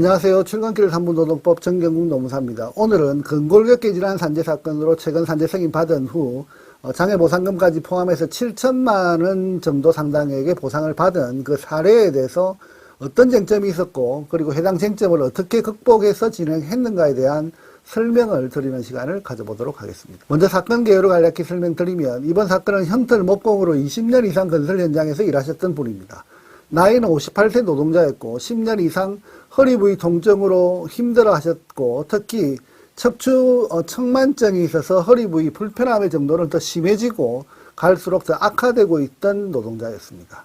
안녕하세요. 출근길 산부노동법 정경국 노무사입니다. 오늘은 근골격계 질환 산재 사건으로 최근 산재 승인 받은 후 어, 장애 보상금까지 포함해서 7천만 원 정도 상당에게 보상을 받은 그 사례에 대해서 어떤 쟁점이 있었고 그리고 해당 쟁점을 어떻게 극복해서 진행했는가에 대한 설명을 드리는 시간을 가져보도록 하겠습니다. 먼저 사건 개요를 간략히 설명드리면 이번 사건은 형틀 목공으로 20년 이상 건설 현장에서 일하셨던 분입니다. 나이는 58세 노동자였고 10년 이상 허리 부위 통증으로 힘들어 하셨고 특히 척추 어, 청만증이 있어서 허리 부위 불편함의 정도는 더 심해지고 갈수록 더 악화되고 있던 노동자였습니다.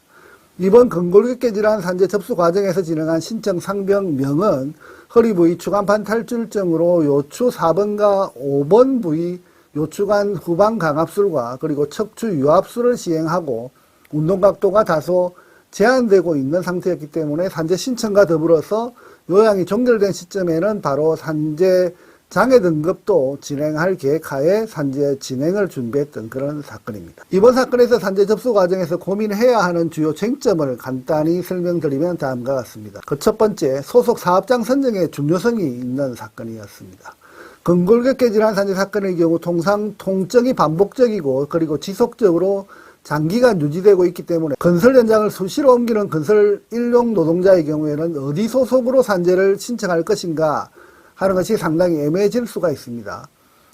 이번 근골격계 질환 산재 접수 과정에서 진행한 신청 상병명은 허리 부위 추간판 탈출증으로 요추 4번과 5번 부위 요추간 후방 강압술과 그리고 척추 유압술을 시행하고 운동 각도가 다소 제한되고 있는 상태였기 때문에 산재 신청과 더불어서 요양이 종결된 시점에는 바로 산재 장애 등급도 진행할 계획하에 산재 진행을 준비했던 그런 사건입니다. 이번 사건에서 산재 접수 과정에서 고민해야 하는 주요 쟁점을 간단히 설명드리면 다음과 같습니다. 그 첫 번째, 소속 사업장 선정의 중요성이 있는 사건이었습니다. 근골격계 질환 산재 사건의 경우 통상 통증이 반복적이고 그리고 지속적으로 장기간 유지되고 있기 때문에 건설 현장을 수시로 옮기는 건설 일용 노동자의 경우에는 어디 소속으로 산재를 신청할 것인가 하는 것이 상당히 애매해질 수가 있습니다.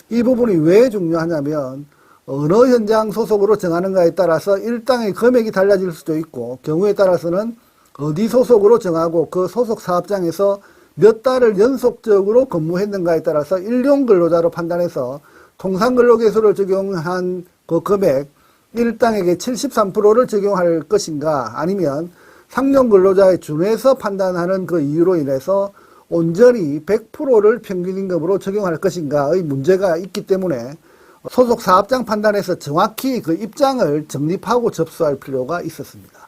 이 부분이 왜 중요하냐면 어느 현장 소속으로 정하는가에 따라서 일당의 금액이 달라질 수도 있고 경우에 따라서는 어디 소속으로 정하고 그 소속 사업장에서 몇 달을 연속적으로 근무했는가에 따라서 일용 근로자로 판단해서 통상 근로계수를 적용한 그 금액 일당에게 73%를 적용할 것인가 아니면 상용 근로자에 준해서 판단하는 그 이유로 인해서 온전히 100%를 평균임금으로 적용할 것인가의 문제가 있기 때문에 소속 사업장 판단에서 정확히 그 입장을 정립하고 접수할 필요가 있었습니다.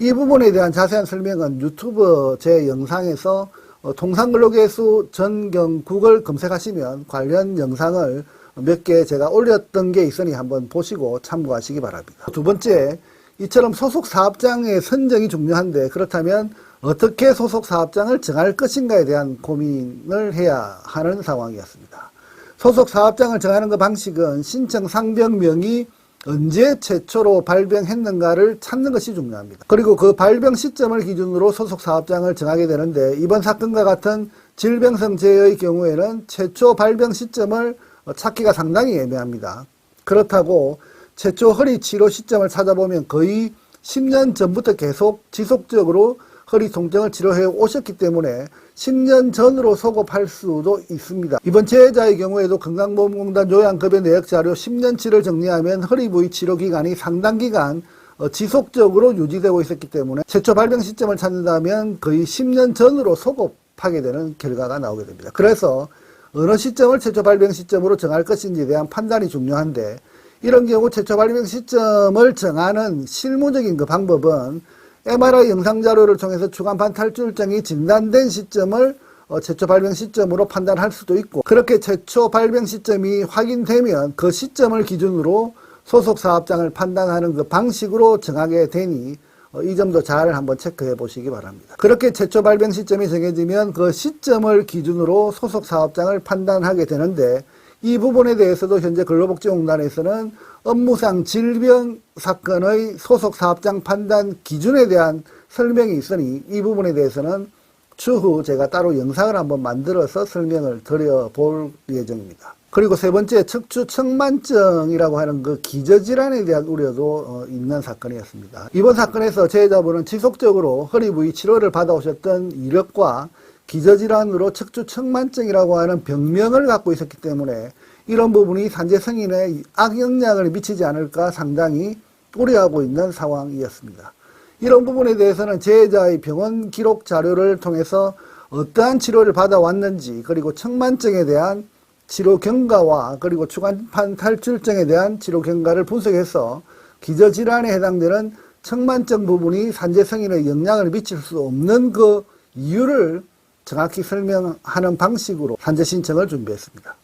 이 부분에 대한 자세한 설명은 유튜브 제 영상에서 어, 통상근로계수 전경국을 검색하시면 관련 영상을 몇 개 제가 올렸던 게 있으니 한번 보시고 참고하시기 바랍니다. 두 번째, 이처럼 소속 사업장의 선정이 중요한데 그렇다면 어떻게 소속 사업장을 정할 것인가에 대한 고민을 해야 하는 상황이었습니다. 소속 사업장을 정하는 그 방식은 신청 상병명이 언제 최초로 발병했는가를 찾는 것이 중요합니다. 그리고 그 발병 시점을 기준으로 소속 사업장을 정하게 되는데 이번 사건과 같은 질병성 재해의 경우에는 최초 발병 시점을 찾기가 상당히 애매합니다. 그렇다고 최초 허리 치료 시점을 찾아보면 거의 10년 전부터 계속 지속적으로 허리 통증을 치료해 오셨기 때문에 10년 전으로 소급할 수도 있습니다. 이번 재해자의 경우에도 건강보험공단 요양급여 내역 자료 10년치를 정리하면 허리 부위 치료 기간이 상당 기간 어, 지속적으로 유지되고 있었기 때문에 최초 발병 시점을 찾는다면 거의 10년 전으로 소급하게 되는 결과가 나오게 됩니다. 그래서 어느 시점을 최초 발병 시점으로 정할 것인지에 대한 판단이 중요한데 이런 경우 최초 발병 시점을 정하는 실무적인 그 방법은 MRI 영상 자료를 통해서 추간판 탈출증이 진단된 시점을 어, 최초 발병 시점으로 판단할 수도 있고 그렇게 최초 발병 시점이 확인되면 그 시점을 기준으로 소속 사업장을 판단하는 그 방식으로 정하게 되니 어, 이 점도 잘 한번 체크해 보시기 바랍니다. 그렇게 최초 발병 시점이 정해지면 그 시점을 기준으로 소속 사업장을 판단하게 되는데 이 부분에 대해서도 현재 근로복지공단에서는 업무상 질병 사건의 소속 사업장 판단 기준에 대한 설명이 있으니 이 부분에 대해서는 추후 제가 따로 영상을 한번 만들어서 설명을 드려 볼 예정입니다. 그리고 세 번째 척추 청만증이라고 하는 그 기저질환에 대한 우려도 어, 있는 사건이었습니다. 이번 사건에서 제자분은 지속적으로 허리 부위 치료를 받아오셨던 이력과 기저질환으로 척추 청만증이라고 하는 병명을 갖고 있었기 때문에 이런 부분이 산재 승인에 악영향을 미치지 않을까 상당히 우려하고 있는 상황이었습니다. 이런 부분에 대해서는 제자의 병원 기록 자료를 통해서 어떠한 치료를 받아왔는지 그리고 청만증에 대한 치료 경과와 그리고 추간판 탈출증에 대한 치료 경과를 분석해서 기저질환에 해당되는 청만증 부분이 산재 승인에 영향을 미칠 수 없는 그 이유를 정확히 설명하는 방식으로 산재 신청을 준비했습니다.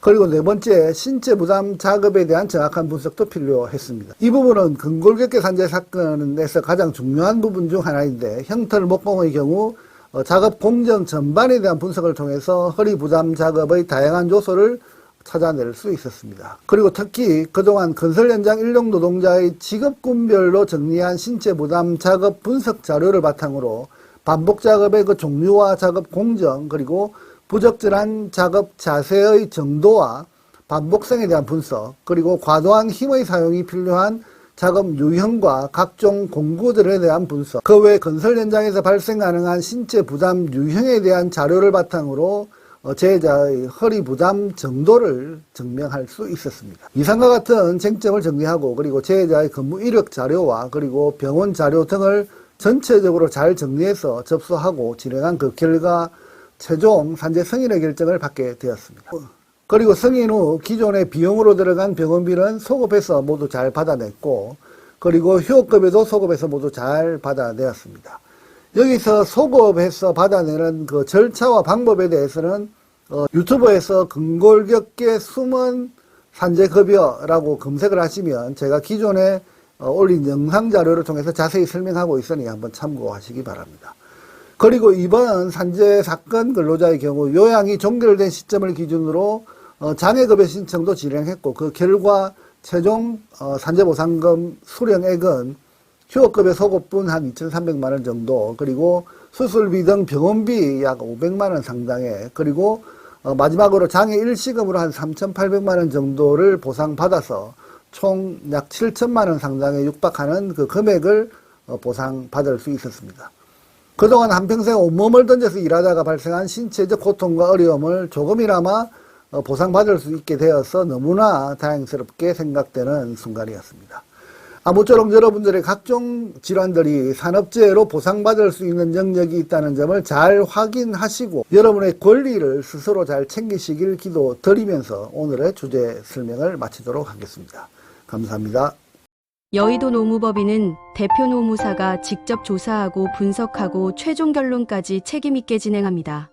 그리고 네 번째 신체 부담 작업에 대한 정확한 분석도 필요했습니다. 이 부분은 근골격계 산재 사건에서 가장 중요한 부분 중 하나인데 형털 목공의 경우 어, 작업 공정 전반에 대한 분석을 통해서 허리 부담 작업의 다양한 요소를 찾아낼 수 있었습니다. 그리고 특히 그동안 건설 현장 일용 노동자의 직업군별로 정리한 신체 부담 작업 분석 자료를 바탕으로 반복 작업의 그 종류와 작업 공정 그리고 부적절한 작업 자세의 정도와 반복성에 대한 분석 그리고 과도한 힘의 사용이 필요한 작업 유형과 각종 공구들에 대한 분석 그 외 건설 현장에서 발생 가능한 신체 부담 유형에 대한 자료를 바탕으로 어, 제자의 허리 부담 정도를 증명할 수 있었습니다. 이상과 같은 쟁점을 정리하고 그리고 제자의 근무 이력 자료와 그리고 병원 자료 등을 전체적으로 잘 정리해서 접수하고 진행한 그 결과 최종 산재 승인의 결정을 받게 되었습니다. 그리고 승인 후 기존의 비용으로 들어간 병원비는 소급해서 모두 잘 받아냈고 그리고 휴업급여도 소급해서 모두 잘 받아내었습니다. 여기서 소급해서 받아내는 그 절차와 방법에 대해서는 어, 유튜브에서 근골격계 숨은 산재급여라고 검색을 하시면 제가 기존에 어, 올린 영상 자료를 통해서 자세히 설명하고 있으니 한번 참고하시기 바랍니다. 그리고 이번 산재 사건 근로자의 경우 요양이 종결된 시점을 기준으로 어, 장애급여 신청도 진행했고 그 결과 최종 어, 산재보상금 수령액은 휴업급여 소급분 한 2,300만 원 정도 그리고 수술비 등 병원비 약 500만 원 상당의 그리고 어, 마지막으로 장애 일시금으로 한 3,800만 원 정도를 보상받아서 총 약 7천만 원 상당에 육박하는 그 금액을 어, 보상받을 수 있었습니다. 그동안 한평생 온몸을 던져서 일하다가 발생한 신체적 고통과 어려움을 조금이나마 어, 보상받을 수 있게 되어서 너무나 다행스럽게 생각되는 순간이었습니다. 아무쪼록 여러분들의 각종 질환들이 산업재해로 보상받을 수 있는 영역이 있다는 점을 잘 확인하시고 여러분의 권리를 스스로 잘 챙기시길 기도 드리면서 오늘의 주제 설명을 마치도록 하겠습니다. 감사합니다. 여의도 노무법인은 대표 노무사가 직접 조사하고 분석하고 최종 결론까지 책임있게 진행합니다.